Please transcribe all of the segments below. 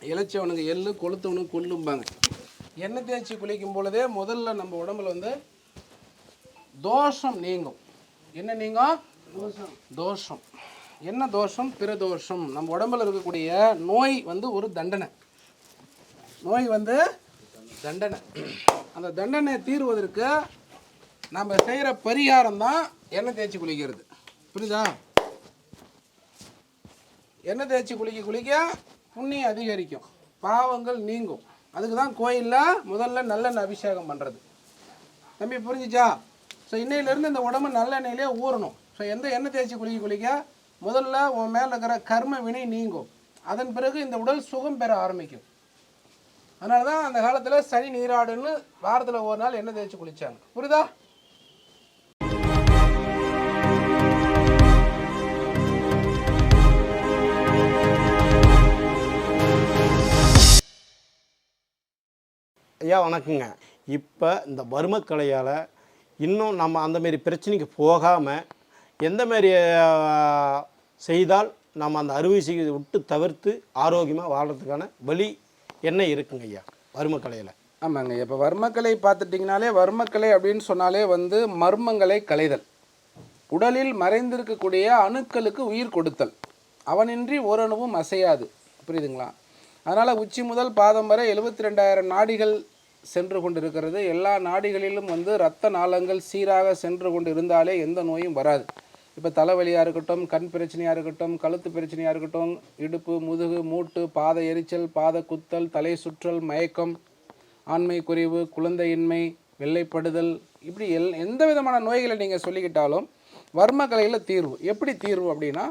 இளைச்சவனுக்கு எள்ளு கொளுத்தவனுக்கு கொல்லும்பாங்க. எண்ணெய் தேய்ச்சி குளிக்கும் பொழுதே முதல்ல நம்ம உடம்புல வந்து தோஷம் நீங்கும். என்ன நீங்கும்? தோஷம். என்ன தோஷம்? பிற தோஷம் நம்ம உடம்புல இருக்கக்கூடிய நோய் வந்து ஒரு தண்டனை. நோய் வந்து தண்டனை. அந்த தண்டனை தீர்வதற்கு நம்ம செய்கிற பரிகாரம் தான் எண்ணெய் தேய்ச்சி குளிக்கிறது. புரியுதா? எண்ணெய் தேய்ச்சி குளிக்க குளிக்க புண்ணியம் அதிகரிக்கும். பாவங்கள் நீங்கும். அதுக்கு தான் கோயிலில் முதல்ல நல்லெண்ணெய் அபிஷேகம் பண்ணுறது தம்பி புரிஞ்சுச்சா? ஸோ இன்னையிலேருந்து இந்த உடம்பு நல்லெண்ணெயிலே ஊறணும். ஸோ எந்த எண்ணெய் தேய்ச்சி குளிக்க குளிக்க? முதல்ல உன் மேலே இருக்கிற கர்ம வினை நீங்கும். அதன் பிறகு இந்த உடல் சுகம் பெற ஆரம்பிக்கும். அதனால தான் அந்த காலத்தில் சனி நீராடுன்னு வாரத்தில் ஒரு நாள் எண்ணெய் தேய்ச்சி குளிச்சாங்க. புரியுதா? ஐயா வணக்கங்க. இப்போ இந்த வறுமக்கலையால் இன்னும் நம்ம அந்தமாரி பிரச்சனைக்கு போகாமல் எந்த மாரி செய்தால் நம்ம அந்த அறுவை சிகிச்சை விட்டு தவிர்த்து ஆரோக்கியமாக வாழ்கிறதுக்கான வழி என்ன இருக்குங்க ஐயா? வறுமக்கலையில். ஆமாங்க. இப்போ வர்மக்கலை பார்த்துட்டிங்கனாலே வர்மக்கலை அப்படின்னு சொன்னாலே வந்து மர்மங்களை களைதல். உடலில் மறைந்திருக்கக்கூடிய அணுக்களுக்கு உயிர் கொடுத்தல். அவனின்றி ஓரணுவும் அசையாது. புரியுதுங்களா? அதனால் உச்சி முதல் பாதம் வரை எழுபத்தி ரெண்டாயிரம் நாடிகள் சென்று கொண்டிருக்கிறது. எல்லா நாடிகளிலும் வந்து இரத்த நாளங்கள் சீராக சென்று கொண்டு இருந்தாலே எந்த நோயும் வராது. இப்போ தலைவலியாக இருக்கட்டும் கண் பிரச்சனையாக இருக்கட்டும் கழுத்து பிரச்சனையாக இருக்கட்டும் இடுப்பு முதுகு மூட்டு பாத எரிச்சல் பாத குத்தல் தலை சுற்றல் மயக்கம் ஆண்மை குறைவு குழந்தையின்மை வெள்ளைப்படுதல் இப்படி எல் எந்த விதமான நோய்களை நீங்கள் சொல்லிக்கிட்டாலும் வர்ம கலையில் தீர்வு. எப்படி தீர்வு அப்படின்னா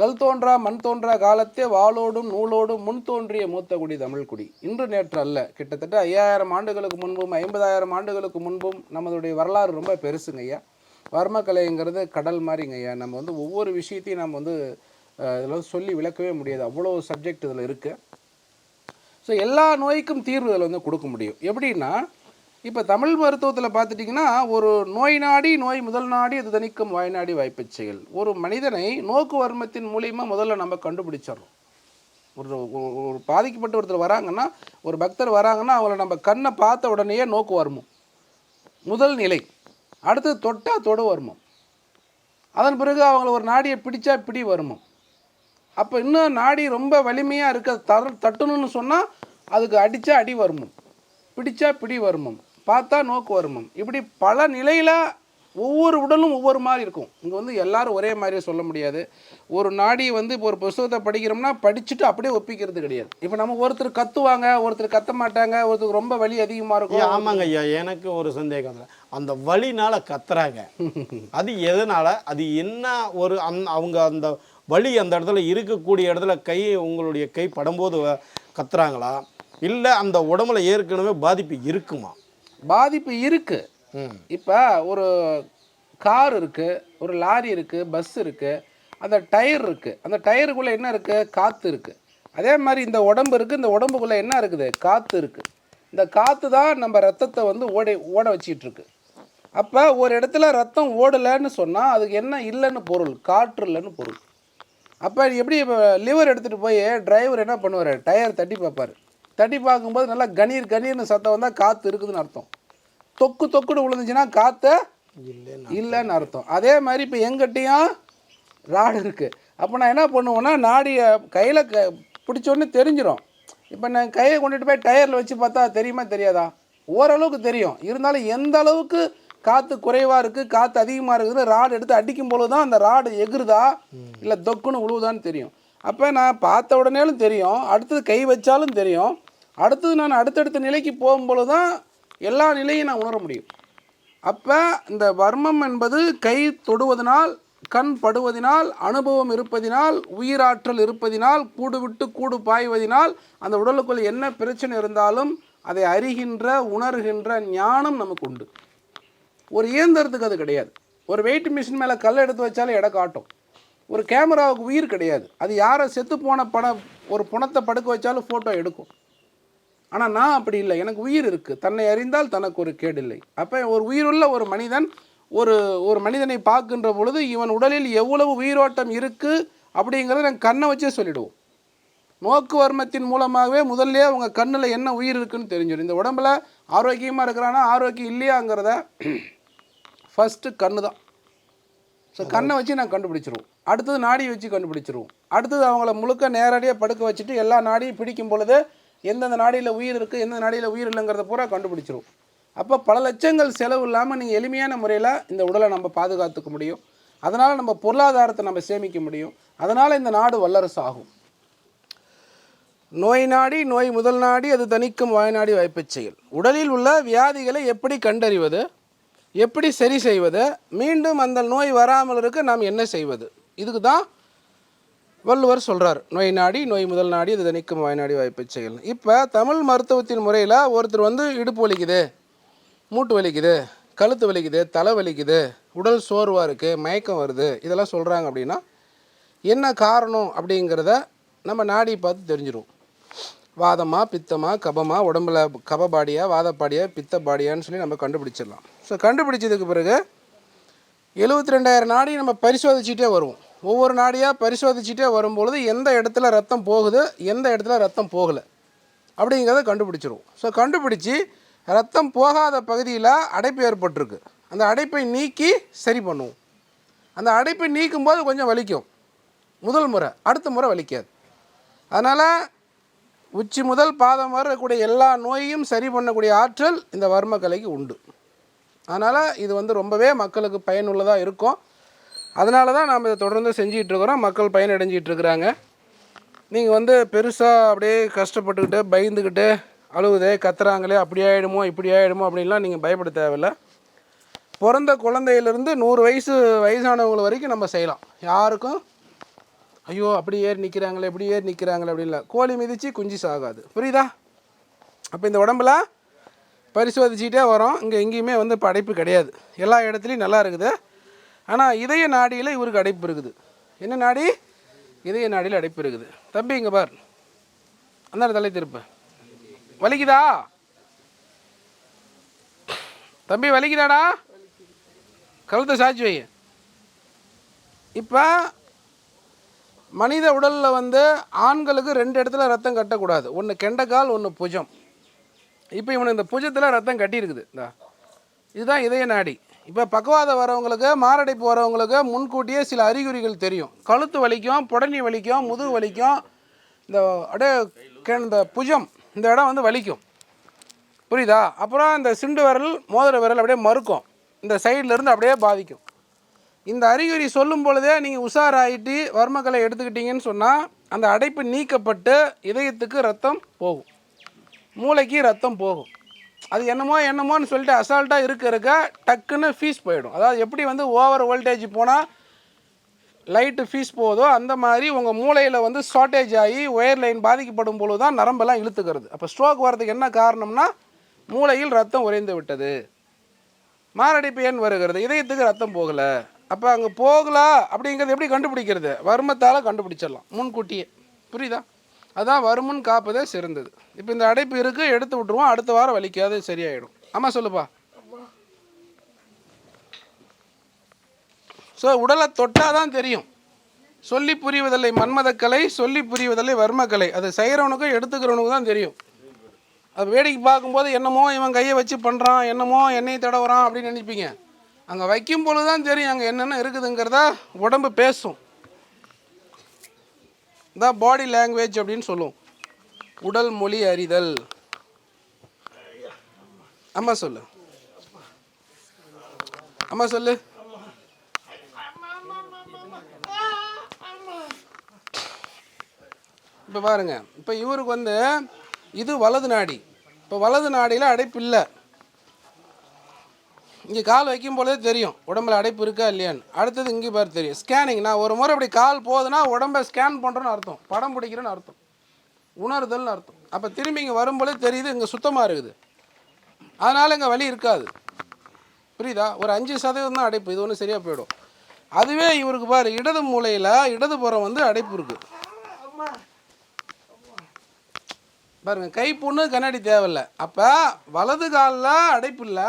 கல் தோன்றா மண் தோன்றா காலத்தே வாளோடும் நூலோடும் முன் தோன்றிய மூத்த குடி தமிழ்குடி இன்று நேற்று அல்ல. கிட்டத்தட்ட ஐயாயிரம் ஆண்டுகளுக்கு முன்பும் ஐம்பதாயிரம் ஆண்டுகளுக்கு முன்பும் நம்மளுடைய வரலாறு ரொம்ப பெருசுங்க ஐயா. வர்மக்கலைங்கிறது கடல் மாதிரிங்க ஐயா. நம்ம வந்து ஒவ்வொரு விஷயத்தையும் நம்ம வந்து இதில் வந்து சொல்லி விளக்கவே முடியாது. அவ்வளோ சப்ஜெக்ட் இதில் இருக்குது ஸோ எல்லா நோய்க்கும் தீர்வு இதில் வந்து கொடுக்க முடியும். எப்படின்னா இப்போ தமிழ் மருத்துவத்தில் பார்த்துட்டிங்கன்னா ஒரு நோய் நாடி நோய் முதல் நாடி அது தணிக்கும் வாய்நாடி வாய்ப்பு செயல் ஒரு மனிதனை நோக்கு வர்மத்தின் மூலியமாக முதல்ல நம்ம கண்டுபிடிச்சிடுறோம். ஒரு ஒரு- பாதிக்கப்பட்ட ஒருத்தர் வராங்கன்னா ஒரு பக்தர் வராங்கன்னா அவங்கள நம்ம கண்ணை பார்த்த உடனேயே நோக்கு வர்மம். முதல் நிலை. அடுத்து தொட்டா தொடு வர்மம். அதன் பிறகு அவங்கள ஒரு நாடியை பிடிச்சா பிடி வருமம். அப்போ இன்னும் நாடி ரொம்ப வலிமையாக இருக்க தர தட்டணும்னு சொன்னால் அதுக்கு அடித்தா அடி வருமம். பிடிச்சா பிடி வருமம். பார்த்தா நோக்கு வருமம் இப்படி பல நிலையில் ஒவ்வொரு உடலும் ஒவ்வொரு மாதிரி இருக்கும். இங்கே வந்து எல்லாரும் ஒரே மாதிரியே சொல்ல முடியாது. ஒரு நாடி வந்து இப்போ ஒரு புஸ்தகத்தை படிக்கிறோம்னா படிச்சுட்டு அப்படியே ஒப்பிக்கிறது கிடையாது. இப்போ நம்ம ஒருத்தர் கத்துவாங்க ஒருத்தர் கத்த மாட்டாங்க ஒருத்தருக்கு ரொம்ப வலி அதிகமாக இருக்கும். ஆமாங்க ஐயா எனக்கு ஒரு சந்தேகம் அந்த வலினால கத்துறாங்க. அது எதனால? அது என்ன ஒரு அந் அவங்க அந்த வலி அந்த இடத்துல இருக்கக்கூடிய இடத்துல கை உங்களுடைய கை படும்போது கத்துறாங்களா? இல்லை அந்த உடம்புல ஏற்கனவே பாதிப்பு இருக்குமா? பாதிப்பு இருக்குது இப்போ ஒரு கார் இருக்குது ஒரு லாரி இருக்குது பஸ் இருக்குது அந்த டயர் இருக்குது அந்த டயருக்குள்ளே என்ன இருக்குது காற்று இருக்குது அதே மாதிரி இந்த உடம்பு இருக்குது இந்த உடம்புக்குள்ளே என்ன இருக்குது? காற்று இருக்குது இந்த காற்று தான் நம்ம ரத்தத்தை வந்து ஓட ஓட வச்சிட்டு இருக்கு. அப்போ ஒரு இடத்துல ரத்தம் ஓடலைன்னு சொன்னால் அதுக்கு என்ன இல்லைன்னு பொருள்? காற்று இல்லைன்னு பொருள். அப்போ எப்படி இப்போ லிவர் எடுத்துகிட்டு போய் டிரைவர் என்ன பண்ணுவார்? டயர் தட்டி பார்ப்பார். தட்டி பார்க்கும்போது நல்லா கணீர் கணீர்னு சத்தம் வந்தால் காற்று இருக்குதுன்னு அர்த்தம். தொக்கு தொக்குன்னு விழுந்துச்சுன்னா காற்று இல்லைன்னா அர்த்தம். அதே மாதிரி இப்போ எங்கிட்டையும் ராடு இருக்குது அப்போ நான் என்ன பண்ணுவேன்னா நாடியை கையில் க பிடிச்சோன்னே தெரிஞ்சிடும் இப்போ நான் கையை கொண்டுட்டு போய் டயரில் வச்சு பார்த்தா தெரியுமா தெரியாதா? ஓரளவுக்கு தெரியும். இருந்தாலும் எந்த அளவுக்கு காற்று குறைவாக இருக்குது காற்று அதிகமாக இருக்குதுன்னு ராடு எடுத்து அடிக்கும் பொழுது தான் அந்த ராடு எகுறுதா இல்லை தொக்குன்னு உழுவுதான்னு தெரியும். அப்போ நான் பார்த்த உடனேலும் தெரியும் அடுத்தது கை வச்சாலும் தெரியும். அடுத்தது நான் அடுத்தடுத்த நிலைக்கு போகும்பொழுது தான் எல்லா நிலையும் நான் உணர முடியும். அப்போ இந்த வர்மம் என்பது கை தொடுவதனால் கண் படுவதினால் அனுபவம் இருப்பதினால் உயிராற்றல் இருப்பதினால் கூடு விட்டு கூடு பாய்வதினால் அந்த உடலுக்குள் என்ன பிரச்சனை இருந்தாலும் அதை அறிகின்ற உணர்கின்ற ஞானம் நமக்கு உண்டு. ஒரு இயந்திரத்துக்கு அது கிடையாது. ஒரு வெயிட் மிஷின் மேலே கல் எடுத்து வச்சாலும் எடை காட்டும். ஒரு கேமராவுக்கு உயிர் கிடையாது. அது யாரை செத்து போன படம் ஒரு புணத்தை படுக்க வச்சாலும் ஃபோட்டோ எடுக்கும். ஆனால் நான் அப்படி இல்லை. எனக்கு உயிர் இருக்குது தன்னை அறிந்தால் தனக்கு ஒரு கேடில்லை. அப்போ ஒரு உயிருள்ள ஒரு மனிதன் ஒரு ஒரு மனிதனை பார்க்கின்ற பொழுது இவன் உடலில் எவ்வளவு உயிரோட்டம் இருக்குது அப்படிங்கிறத நாங்கள் கண்ணை வச்சே சொல்லிவிடுவோம் நோக்கு வர்மத்தின் மூலமாகவே முதல்ல அவங்க கண்ணில் என்ன உயிர் இருக்குன்னு தெரிஞ்சிடும். இந்த உடம்புல ஆரோக்கியமாக இருக்கிறானா ஆரோக்கியம் இல்லையாங்கிறத ஃபஸ்ட்டு கண்ணு தான் ஸோ கண்ணை வச்சு நான் கண்டுபிடிச்சிருவோம். அடுத்தது நாடியை வச்சு கண்டுபிடிச்சிருவோம். அடுத்தது அவங்கள முழுக்க நேரடியாக படுக்க வச்சுட்டு எல்லா நாடியும் பிடிக்கும் பொழுது எந்தெந்த நாடியில் உயிர் இருக்குது எந்தெந்த நாடியில் உயிர் இல்லைங்கிறத பூரா கண்டுபிடிச்சிரும். அப்போ பல லட்சங்கள் செலவு இல்லாமல் நீங்கள் எளிமையான முறையில் இந்த உடலை நம்ம பாதுகாத்துக்க முடியும். அதனால் நம்ம பொருளாதாரத்தை நம்ம சேமிக்க முடியும். அதனால் இந்த நாடு வல்லரசு ஆகும் நோய் நாடி நோய் முதல் நாடி அது தணிக்கும் வாய்நாடி வாய்ப்பச் செயல். உடலில் உள்ள வியாதிகளை எப்படி கண்டறிவது எப்படி சரி செய்வது மீண்டும் அந்த நோய் வராமல் இருக்க நாம் என்ன செய்வது? இதுக்கு தான் வள்ளுவர் சொல்கிறார் நோய் நாடி நோய் முதல் நாடி அது தணிக்கும் வாய்நாடி வாய்ப்பு செயல். இப்போ தமிழ் மருத்துவத்தின் முறையில் ஒருத்தர் வந்து இடுப்பு வலிக்குது மூட்டு வலிக்குது கழுத்து வலிக்குது தலை வலிக்குது உடல் சோர்வாக இருக்குது மயக்கம் வருது இதெல்லாம் சொல்கிறாங்க அப்படின்னா என்ன காரணம் அப்படிங்கிறத நம்ம நாடி பார்த்து தெரிஞ்சிடும் வாதமாக பித்தமா கபமாக உடம்புல கபபாடியாக வாதப்பாடியாக பித்த பாடியான்னு சொல்லி நம்ம கண்டுபிடிச்சிடலாம். ஸோ கண்டுபிடிச்சதுக்கு பிறகு எழுபத்தி ரெண்டாயிரம் நாடி நம்ம பரிசோதிச்சுட்டே வருவோம். ஒவ்வொரு நாடியாக பரிசோதிச்சுட்டே வரும்பொழுது எந்த இடத்துல ரத்தம் போகுது எந்த இடத்துல ரத்தம் போகலை அப்படிங்கிறத கண்டுபிடிச்சிருவோம். ஸோ கண்டுபிடிச்சி ரத்தம் போகாத பகுதியில் அடைப்பு ஏற்பட்டிருக்கு. அந்த அடைப்பை நீக்கி சரி பண்ணுவோம். அந்த அடைப்பை நீக்கும் போது கொஞ்சம் வலிக்கும். முதல் முறை அடுத்த முறை வலிக்காது. அதனால் உச்சி முதல் பாதம் வரக்கூடிய எல்லா நோயையும் சரி பண்ணக்கூடிய ஆற்றல் இந்த வர்மக்கலைக்கு உண்டு. அதனால் இது வந்து ரொம்பவே மக்களுக்கு பயனுள்ளதாக இருக்கும். அதனால தான் நாம் இதை தொடர்ந்து செஞ்சிகிட்டு இருக்கிறோம் மக்கள் பயனடைஞ்சிட்டு இருக்கிறாங்க நீங்கள் வந்து பெருசாக அப்படியே கஷ்டப்பட்டுக்கிட்டு பயந்துக்கிட்டு அழுகுதே கத்துறாங்களே அப்படி ஆகிடுமோ இப்படி ஆகிடுமோ அப்படின்லாம் நீங்கள் பயப்பட தேவையில்ல. பிறந்த குழந்தையிலேருந்து நூறு வயசு வயசானவங்க வரைக்கும் நம்ம செய்யலாம். யாருக்கும் ஐயோ அப்படி ஏறி நிற்கிறாங்களே இப்படி ஏறி நிற்கிறாங்களே அப்படி இல்லை. கோழி மிதித்து குஞ்சு சாகாது. புரியுதா? அப்போ இந்த உடம்புல பரிசோதிச்சுக்கிட்டே வரோம். இங்கே எங்கேயுமே வந்து படைப்பு கிடையாது. எல்லா இடத்துலையும் நல்லா இருக்குது. ஆனால் இதய நாடியில் இவருக்கு அடைப்பு இருக்குது. என்ன நாடி? இதய நாடியில் அடைப்பு இருக்குது. தம்பி இங்கே பார். அந்த தலை திருப்ப. வலிக்குதா? தம்பி வலிக்குதாடா? கழுத்தை சாட்சி வை. இப்போ மனித உடலில் வந்து ஆண்களுக்கு ரெண்டு இடத்துல ரத்தம் கட்டக்கூடாது. ஒன்று கெண்டக்கால் ஒன்று புஜம். இப்போ இவனுக்கு இந்த புஜத்தில் ரத்தம் கட்டியிருக்குது. இந்த. இதுதான் இதய நாடி. இப்போ பக்கவாதம் வரவங்களுக்கு மாரடைப்பு வரவங்களுக்கு முன்கூட்டியே சில அறிகுறிகள் தெரியும். கழுத்து வலிக்கும் புடனி வலிக்கும் முதுகு வலிக்கும் இந்த அப்படியே இந்த புஜம் இந்த இடம் வந்து வலிக்கும். புரியுதா? அப்புறம் இந்த சிண்டு விரல் மோதிர விரல் அப்படியே மறுக்கும். இந்த சைட்லேருந்து அப்படியே பாதிக்கும். இந்த அறிகுறி சொல்லும் பொழுதே நீங்கள் உஷாராயிட்டு வர்மக்கலை எடுத்துக்கிட்டீங்கன்னு சொன்னால் அந்த அடைப்பு நீக்கப்பட்டு இதயத்துக்கு ரத்தம் போகும். மூளைக்கு ரத்தம் போகும். அது என்னமோ என்னமோன்னு சொல்லிட்டு அசால்ட்டாக இருக்க இருக்க டக்குன்னு ஃபீஸ் போயிடும். அதாவது எப்படி வந்து ஓவர் வோல்டேஜ் போனால் லைட்டு ஃபீஸ் போகுதோ அந்த மாதிரி உங்கள் மூளையில் வந்து ஷார்ட்டேஜ் ஆகி ஒயர் லைன் பாதிக்கப்படும் பொழுது தான் நரம்பெல்லாம் இழுத்துக்கிறது. அப்போ ஸ்ட்ரோக் வரதுக்கு என்ன காரணம்னா மூளையில் ரத்தம் உறைந்து விட்டது. மாரடைப்பு ஏன் வருகிறது? இதயத்துக்கு ரத்தம் போகலை. அப்போ அங்கே போகலா அப்படிங்கிறது எப்படி கண்டுபிடிக்கிறது? வர்மத்தால் கண்டுபிடிச்சிடலாம். முன்கூட்டியே. புரியுதா? அதான் வருமுன் காப்பதே சிறந்தது. இப்போ இந்த அடைப்பு இருக்குது எடுத்து விட்ருவோம் அடுத்த வாரம் வலிக்காது சரியாயிடும். ஆமாம் சொல்லுப்பா. ஸோ உடலை தொட்டால் தான் தெரியும். சொல்லி புரிவதில்லை மன்மதக்கலை சொல்லி புரிவதில்லை வர்மக்கலை. அது செய்கிறவனுக்கும் எடுத்துக்கிறவனுக்கும் தான் தெரியும். அது வேடிக்கை பார்க்கும்போது என்னமோ இவன் கையை வச்சு பண்ணுறான் என்னமோ எண்ணெய் தடவுறான் அப்படின்னு நினைப்பீங்க. அங்கே வைக்கும் பொழுது தான் தெரியும் அங்கே என்னென்ன இருக்குதுங்கிறத உடம்பு பேசும். தான் பாடி லாங்குவேஜ் அப்படின்னு சொல்லுவோம். உடல் மொழி அறிதல். அம்மா சொல்லு. அம்மா சொல்லு. இப்போ பாருங்க. இப்போ இவருக்கு வந்து இது வலது நாடி. இப்போ வலது நாடியில் அடைப்பு இல்லை. இங்கே கால் வைக்கும் பொழுதே தெரியும். உடம்புல அடைப்பு இருக்கா இல்லையான்னு. அடுத்தது இங்கே பாரு தெரியும். ஸ்கேனிங் நான் ஒரு முறை அப்படி கால் போகுதுன்னா உடம்பை ஸ்கேன் பண்ணுறோன்னு அர்த்தம். படம் பிடிக்கிறேன்னு அர்த்தம். உணர்தல்னு அர்த்தம். அப்போ திரும்பி இங்கே வரும்போதே தெரியுது இங்கே சுத்தமாக இருக்குது. அதனால் இங்கே வலி இருக்காது. புரியுதா? ஒரு அஞ்சு சதவீதம் தான் அடைப்பு. இது ஒன்றும் சரியாக போயிடும். அதுவே இவருக்கு பாரு இடது மூலையில் இடதுபுறம் வந்து அடைப்பு இருக்குது பாருங்கள் கை பொண்ணு கண்ணாடி தேவையில்ல. அப்போ வலது காலில் அடைப்பு இல்லை.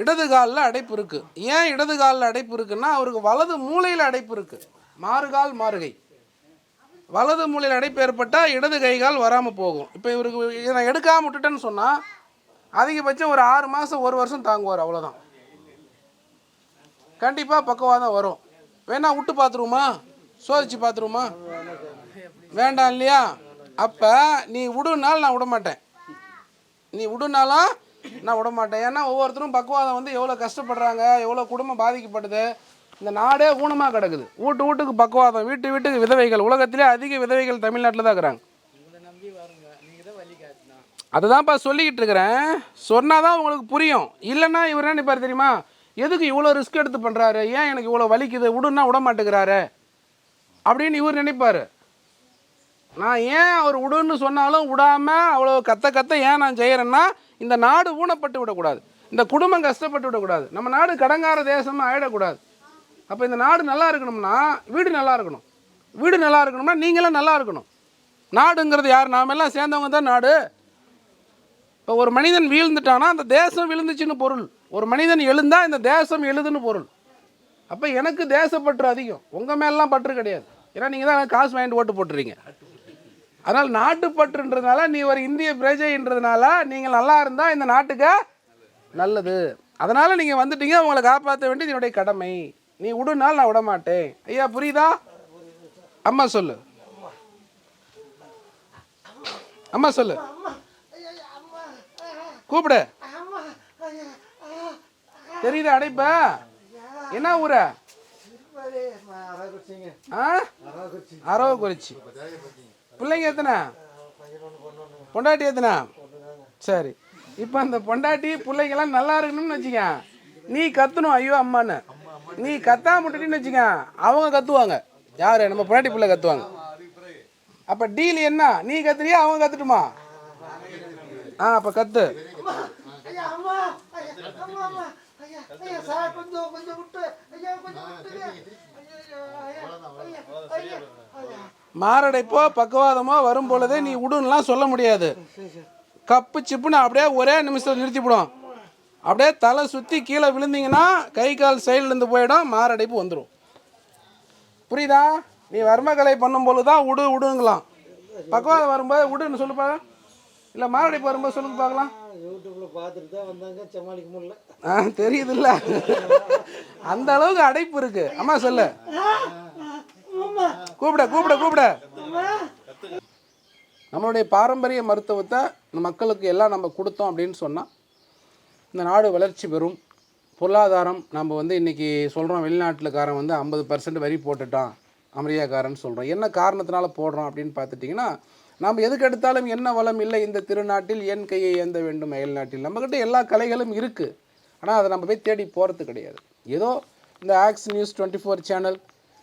இடது காலில் அடைப்பு இருக்குது ஏன் இடது காலில் அடைப்பு இருக்குன்னா அவருக்கு வலது மூலையில் அடைப்பு இருக்குது மாறுகால் மாறுகை. வலது மூலையில் அடைப்பு ஏற்பட்டால் இடது கை கால் வராமல் போகும். இப்போ இவருக்கு இதை நான் எடுக்காமல் விட்டுட்டேன்னு சொன்னால் அதிகபட்சம் ஒரு ஆறு மாதம் ஒரு வருஷம் தாங்குவார் அவ்வளோதான் கண்டிப்பாக பக்கவாதம் வரும். வேணா விட்டு பார்த்துருவோமா சோதிச்சு பார்த்துருவோமா வேண்டாம் இல்லையா? அப்போ நீ விடுனாலும் நான் விட மாட்டேன் நீ விடுனாலும் நான் விட மாட்டேன். ஏன்னா ஒவ்வொருத்தரும் பக்குவாதம் வந்து எவ்வளோ கஷ்டப்படுறாங்க எவ்வளோ குடும்பம் பாதிக்கப்படுது இந்த நாடே ஊனமாக கிடக்குது. வீட்டு வீட்டுக்கு பக்குவாதம் வீட்டு வீட்டுக்கு விதவைகள். உலகத்திலே அதிக விதவைகள் தமிழ்நாட்டில் தான் இருக்கிறாங்க. அதுதான்ப்பா சொல்லிக்கிட்டு இருக்கிறேன். சொன்னால் தான் உங்களுக்கு புரியும். இல்லைன்னா இவர் என்ன நினைப்பார் தெரியுமா? எதுக்கு இவ்வளோ ரிஸ்க் எடுத்து பண்ணுறாரு ஏன் எனக்கு இவ்வளோ வலிக்குது? விடுன்னா விட மாட்டேங்கிறாரு. அப்படின்னு இவர் நினைப்பார். நான் ஏன் அவர் விடுன்னு சொன்னாலும் விடாமல் அவ்வளோ கத்த கத்த ஏன் நான் செய்கிறேன்னா இந்த நாடு ஊனப்பட்டு விடக்கூடாது. இந்த குடும்பம் கஷ்டப்பட்டு விடக்கூடாது. நம்ம நாடு கடங்கார தேசமாக ஆகிடக்கூடாது அப்போ இந்த நாடு நல்லா இருக்கணும்னா வீடு நல்லா இருக்கணும். வீடு நல்லா இருக்கணும்னா நீங்களும் நல்லா இருக்கணும். நாடுங்கிறது யார்? நாமெல்லாம் சேர்ந்தவங்க தான் நாடு. இப்போ ஒரு மனிதன் வீழ்ந்துட்டானா அந்த தேசம் விழுந்துச்சுன்னு பொருள். ஒரு மனிதன் எழுந்தால் இந்த தேசம் எழுதுன்னு பொருள். அப்போ எனக்கு தேசப்பற்று அதிகம். உங்கள் மேலாம் பற்று கிடையாது. ஏன்னா நீங்கள் தான் காசு வாங்கிட்டு ஓட்டு போட்டுறீங்க. அதனால் நாட்டுப்பற்றுன்றதுனால நீ ஒரு இந்திய பிரஜைன்றதுனால நீங்கள் நல்லா இருந்தால் இந்த நாட்டுக்கு நல்லது அதனால் நீங்கள் வந்துட்டீங்க உங்களை காப்பாற்ற வேண்டியது என்னுடைய கடமை நீ விடுனால் நான் விட மாட்டேன் ஐயா புரியுதா அம்மா சொல்லு அம்மா சொல்லு கூப்பிடு தெரியுதா அடைப்ப என்ன ஊர ஆ அரவக்குறிச்சி பிள்ளைங்க எத்தனை? பொண்டாட்டி எத்தனை? சரி. இப்போ அந்த பொண்டாட்டி பிள்ளைங்கெல்லாம் நல்லா இருக்கணும்னு வச்சுக்க. நீ கத்தணும் ஐயோ அம்மான்னு. நீ கத்தாம விட்டுட்டின்னு வச்சுக்க. அவங்க கத்துவாங்க. யாரு? நம்ம பொண்டாட்டி பிள்ளை கத்துவாங்க. அப்போ டீல் என்ன? நீ கத்துறியா அவங்க கத்துட்டுமா? ஆ அப்போ கத்து. ஐயா ஐயா ஐயா கொஞ்சம் மாரடைப்போ பக்கவாதமோ வரும் பொழுது நீ விடுன்னுலாம் சொல்ல முடியாது. கப்பு சிப்புன்னு அப்படியே ஒரே நிமிஷத்தில் நிறுத்திவிடும். அப்படியே தலை சுற்றி கீழே விழுந்தீங்கன்னா கை கால் சைட்லேருந்து போயிடும் மாரடைப்பு வந்துடும் புரியுதா? நீ வர்மக்கலை பண்ணும்போது தான் விடு விடுங்களாம் பக்கவாதம் வரும்போது விடுன்னு சொல்லுப்பா இல்லை மாரடைப்பு வரும்போது சொல்லுங்க பார்க்கலாம் யூடியூப்ல பார்த்துட்டு தான் வந்தாங்க சமாளிக்க முடியல. ஆ தெரியுதுல்ல. அந்த அளவுக்கு அடைப்பு இருக்கு. அம்மா சொல்லு. கூப்பிட கூப்பிட கூப்பிட. நம்மளுடைய பாரம்பரிய மருத்துவத்தை மக்களுக்கு எல்லாம் நம்ம கொடுத்தோம் அப்படின்னு சொன்னால் இந்த நாடு வளர்ச்சி பெறும். பொருளாதாரம் நம்ம வந்து இன்றைக்கி சொல்கிறோம் வெளிநாட்டுலக்காரன் வந்து ஐம்பது பர்சன்ட் வரி போட்டுட்டான் அமெரிக்காக்காரன் சொல்கிறோம் என்ன காரணத்தினால போடுறோம் அப்படின்னு பார்த்துட்டிங்கன்னா நாம் எதுக்கு எடுத்தாலும் என்ன வளம் இல்லை இந்த திருநாட்டில் என் கையை ஏந்த வேண்டும் அயல் நாட்டில். நம்மக்கிட்ட எல்லா கலைகளும் இருக்குது ஆனால் அதை நம்ம போய் தேடி போகிறது கிடையாது. ஏதோ இந்த ஆக்ஸ் நியூஸ் டுவெண்ட்டி ஃபோர் சேனல்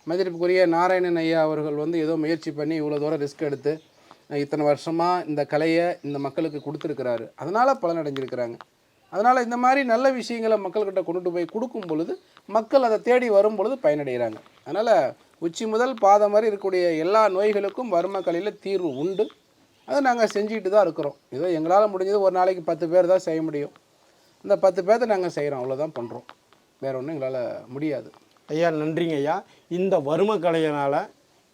மதிப்பிற்குரிய நாராயணன் ஐயா அவர்கள் வந்து ஏதோ முயற்சி பண்ணி இவ்வளோ தூரம் ரிஸ்க் எடுத்து இத்தனை வருஷமாக இந்த கலையை இந்த மக்களுக்கு கொடுத்துருக்கிறாரு. அதனால் பலனடைஞ்சிருக்கிறாங்க. அதனால் இந்த மாதிரி நல்ல விஷயங்களை மக்கள்கிட்ட கொண்டுட்டு போய் கொடுக்கும் பொழுது மக்கள் அதை தேடி வரும் பொழுது பயனடைகிறாங்க. அதனால் உச்சி முதல் பாதம் வரை இருக்கக்கூடிய எல்லா நோய்களுக்கும் வறுமை கலையில் தீர்வு உண்டு. அதை நாங்கள் செஞ்சுக்கிட்டு தான் இருக்கிறோம். ஏதோ எங்களால் முடிஞ்சது ஒரு நாளைக்கு பத்து பேர் தான் செய்ய முடியும். இந்த பத்து பேர்த்த நாங்கள் செய்கிறோம் அவ்வளோதான் பண்ணுறோம் வேற ஒன்றும் எங்களால் முடியாது. ஐயா நன்றிங்க ஐயா. இந்த வறுமை கலையினால்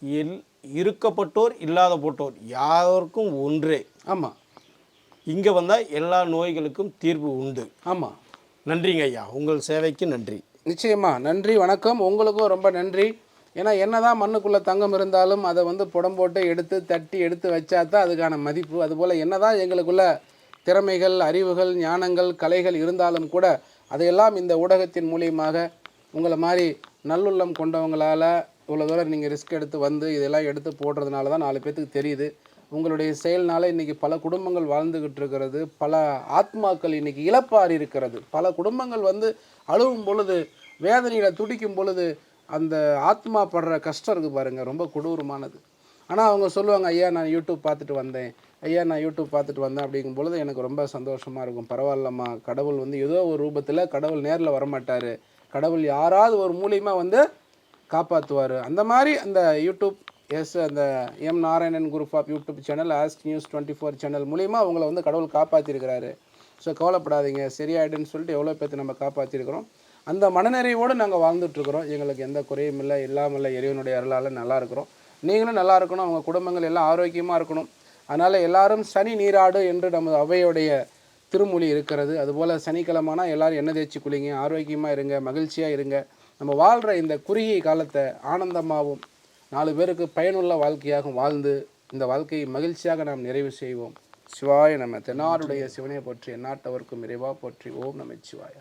எல் இருக்கப்பட்டோர் இல்லாத போட்டோர் யாருக்கும் ஒன்றே. ஆமாம் இங்கே வந்தால் எல்லா நோய்களுக்கும் தீர்வு உண்டு. ஆமாம் நன்றிங்க ஐயா. உங்கள் சேவைக்கு நன்றி. நிச்சயமா. நன்றி வணக்கம். உங்களுக்கும் ரொம்ப நன்றி. ஏன்னா என்னதான் மண்ணுக்குள்ளே தங்கம் இருந்தாலும் அதை வந்து புடம் போட்டு எடுத்து தட்டி எடுத்து வச்சா தான் அதுக்கான மதிப்பு. அதுபோல் என்னதான் எங்களுக்குள்ள திறமைகள் அறிவுகள் ஞானங்கள் கலைகள் இருந்தாலும் கூட அதையெல்லாம் இந்த ஊடகத்தின் மூலியமாக உங்களை மாதிரி நல்லுள்ளம் கொண்டவங்களால் இவ்வளோ தூரம் நீங்கள் ரிஸ்க் எடுத்து வந்து இதெல்லாம் எடுத்து போடுறதுனால தான் நாலு பேர்த்துக்கு தெரியுது. உங்களுடைய செயல்னால் இன்றைக்கி பல குடும்பங்கள் வாழ்ந்துக்கிட்டு இருக்கிறது. பல ஆத்மாக்கள் இன்றைக்கி இழப்பாறி இருக்கிறது. பல குடும்பங்கள் வந்து அழுவும் பொழுது வேதனையில் துடிக்கும் பொழுது அந்த ஆத்மா படுற கஷ்டம் இருக்குது பாருங்கள் ரொம்ப கொடூரமானது. ஆனால் அவங்க சொல்லுவாங்க ஐயா நான் யூடியூப் பார்த்துட்டு வந்தேன். ஐயா நான் யூடியூப் பார்த்துட்டு வந்தேன். அப்படிங்கும் பொழுது எனக்கு ரொம்ப சந்தோஷமாக இருக்கும். பரவாயில்லம்மா. கடவுள் வந்து ஏதோ ஒரு ரூபத்தில் கடவுள் நேரில் வரமாட்டார். கடவுள் யாராவது ஒரு மூலியமாக வந்து காப்பாற்றுவார் அந்த மாதிரி அந்த யூடியூப் எஸ் அந்த M Narayanan group of YouTube channel asked news twenty four channel மூலிமா அவங்கள வந்து கடவுள் காப்பாற்றிருக்கிறாரு ஸோ கவலைப்படாதீங்க. சரியாயிடுன்னு சொல்லிட்டு எவ்வளோ பேர்த்து நம்ம காப்பாற்றிருக்கிறோம் அந்த மனநிறைவோடு நாங்கள் வாழ்ந்துட்டுருக்குறோம். எங்களுக்கு எந்த குறையும் இல்லை. இல்லாமல் இல்லை. இறைவனுடைய அருளால் நல்லா இருக்கிறோம். நீங்களும் நல்லா இருக்கணும். அவங்க குடும்பங்கள் எல்லாம் ஆரோக்கியமாக இருக்கணும். அதனால் எல்லாரும் சனி நீராடு என்று நமது அவையுடைய திருமொழி இருக்கிறது. அதுபோல் சனிக்கிழமைனா எல்லோரும் எண்ணெய் தேய்ச்சி குளிங்க ஆரோக்கியமாக இருங்க மகிழ்ச்சியாக இருங்க. நம்ம வாழ்கிற இந்த குறுகிய காலத்தை ஆனந்தமாகவும் நாலு பேருக்கு பயனுள்ள வாழ்க்கையாகவும் வாழ்ந்து இந்த வாழ்க்கையை மகிழ்ச்சியாக நாம் நிறைவு செய்வோம். சிவாய நம்ம தென்னாருடைய சிவனை போற்றி எந்நாட்டவர்க்கும் இறைவா போற்றி. ஓம் நமச்சிவாய